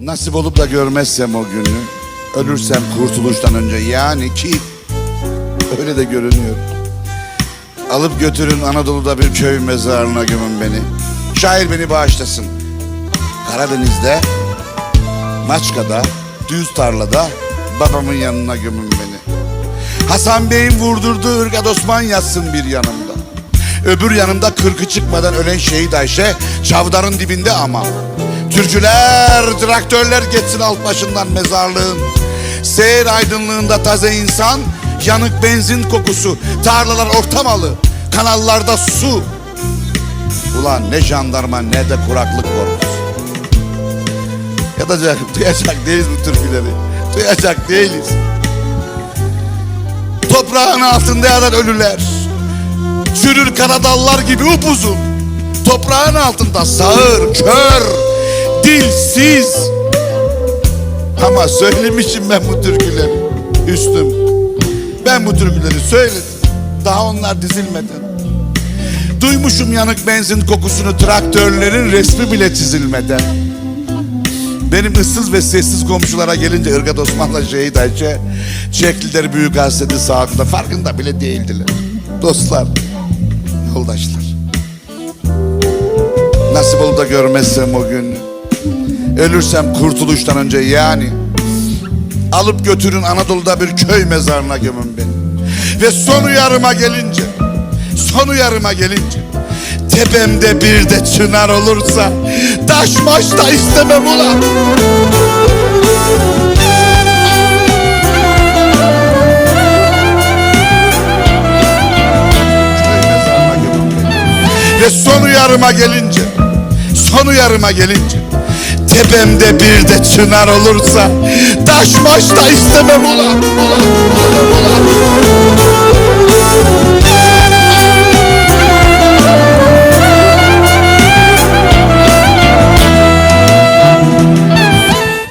Nasip olup da görmezsem o günü, ölürsem kurtuluştan önce yani ki öyle de görünüyor. Alıp götürün Anadolu'da bir köy mezarlığına gömün beni. Şair beni bağışlasın. Karadeniz'de, Maçka'da, düz tarlada babamın yanına gömün beni. Hasan Bey'in vurdurduğu ırgat Osman yatsın bir yanımda. Öbür yanımda kırkı çıkmadan ölen şehit Ayşe çavdarın dibinde ama. Türküler, traktörler geçsin alt başından mezarlığın. Seyir aydınlığında taze insan, yanık benzin kokusu, tarlalar ortamalı, kanallarda su. Ulan ne jandarma ne de kuraklık korkusu. Yatacak, duyacak değiliz bu türküleri. Duyacak değiliz. Toprağın altında yatan ölüler. Çürür karadallar gibi upuzun. Toprağın altında sağır, kör, dilsiz. Ama söylemişim ben bu türküleri. Üstüm. Ben bu türküleri söyledim. Daha onlar dizilmeden. Duymuşum yanık benzin kokusunu traktörlerin resmi bile çizilmeden. Benim ıssız ve sessiz komşulara gelince Irgat Osman'la Şehit Ayşe çektiler büyük hasreti sağında farkında bile değildiler. Dostlar, yoldaşlar. Nasip olup da görmezsem o gün ölürsem kurtuluştan önce yani alıp götürün Anadolu'da bir köy mezarına gömün beni. Ve son uyarıma gelince, son uyarıma gelince tepemde bir de çınar olursa taş maş da istemem ulan. Ve son uyarıma gelince, son uyarıma gelince tepemde bir de çınar olursa taş maş da istemem ulan. ulan.